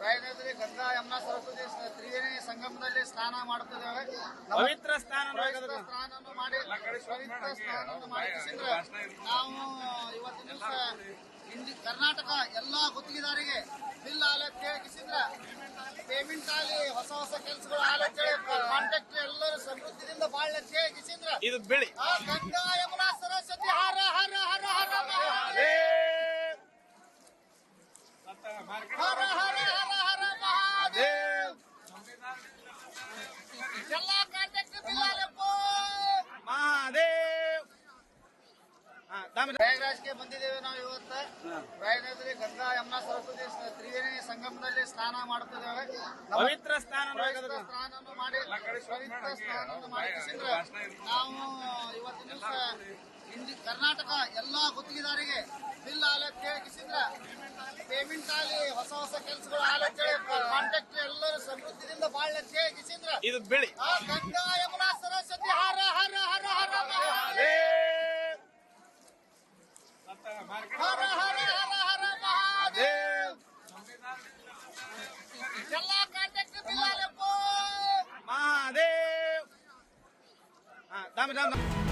ರಾಯನಗರಿ ಗಂಗಾ ಯಮುನಾ ಸರಸ್ವತಿ ತ್ರಿವೇಣಿ ಸಂಗಮದಲ್ಲಿ ಸ್ನಾನ ಮಾಡುತ್ತಿದ್ದೇವೆ. ಪವಿತ್ರ ಸ್ನಾನ ಸ್ನಾನವನ್ನು ಮಾಡಿ ಪವಿತ್ರ ಸ್ನಾನವನ್ನು ಮಾಡಿಸಿದ್ರೆ ನಾವು ಇವತ್ತಿನ ದಿವಸ ಕರ್ನಾಟಕ ಎಲ್ಲಾ ಗುತ್ತಿಗೆದಾರಿಗೆ ಬಿಲ್ ಆಲತ್ ಕೇಳಿಸಿದ್ರ ಪೇಮೆಂಟ್ ಆಗಲಿ ಹೊಸ ಹೊಸ ಕೆಲಸಗಳು ಆಲತ್ ಕಾಂಟ್ರಾಕ್ಟ್ ಎಲ್ಲರೂ ಸಮೃದ್ಧಿಯಿಂದ ಕೇಳಿಸಿದ್ರ ಬಿಳಿ. ಆ ಗಂಗಾ ಯಮುನಾ ಸರಸ್ವತಿ ಹರ ಹರ ಹರ ಹರ ಮಹಾದೇವ. ಹರ ಹರ ಹರ ಹರ ಮಹಾದೇವ್. ಎಲ್ಲ ಆಲಪ್ಪ ಮಹಾದೇವ್. ಪ್ರಯಾಗರಾಜ್ಗೆ ಬಂದಿದ್ದೇವೆ ನಾವು ಇವತ್ತ. ಪ್ರಯಾಗರಾಜಲ್ಲಿ ಗಂಗಾ ಯಮುನಾ ಸರಸ್ವತಿ ತ್ರಿವೇಣಿ ಸಂಗಮದಲ್ಲಿ ಸ್ನಾನ ಮಾಡುತ್ತಿದ್ದೇವೆ. ಪವಿತ್ರ ಸ್ನಾನ ಸ್ನಾನವನ್ನು ಮಾಡಿ ಪವಿತ್ರ ಸ್ನಾನವನ್ನು ಮಾಡಿ ನಾವು ಇವತ್ತಿನ ದಿವಸ ಕರ್ನಾಟಕ ಎಲ್ಲಾ ಗುತ್ತಿಗೆದಾರಿಗೆ ಬಿಲ್ ಆಗಲಿ ಹೊಸ ಹೊಸ ಕೆಲಸಗಳು ಆಲತ್ ಕಾಂಟ್ರಾಕ್ಟ್ ಎಲ್ಲರೂ ಸಮೃದ್ಧಿಯಿಂದ ಬಾಳ ಕೇಳಿಸಿದ್ರ ಇದು ಬಿಳಿ. ಗಂಗಾ ಯಮುನಾ ಸರಸ್ವತಿ ಹರ ಹರ ಹರ ಹರ ಹರ ಹರ ಹರ ಹರ ಮಹಾದೇವ್. ಎಲ್ಲ ಕಾಂಟ್ರಾಕ್ಟ್ ಬಿಲ್ ಆಲಪ್ಪ ಮಹಾದೇವ್. ಹಾ, ದಾಮ ತಮ್ಮ-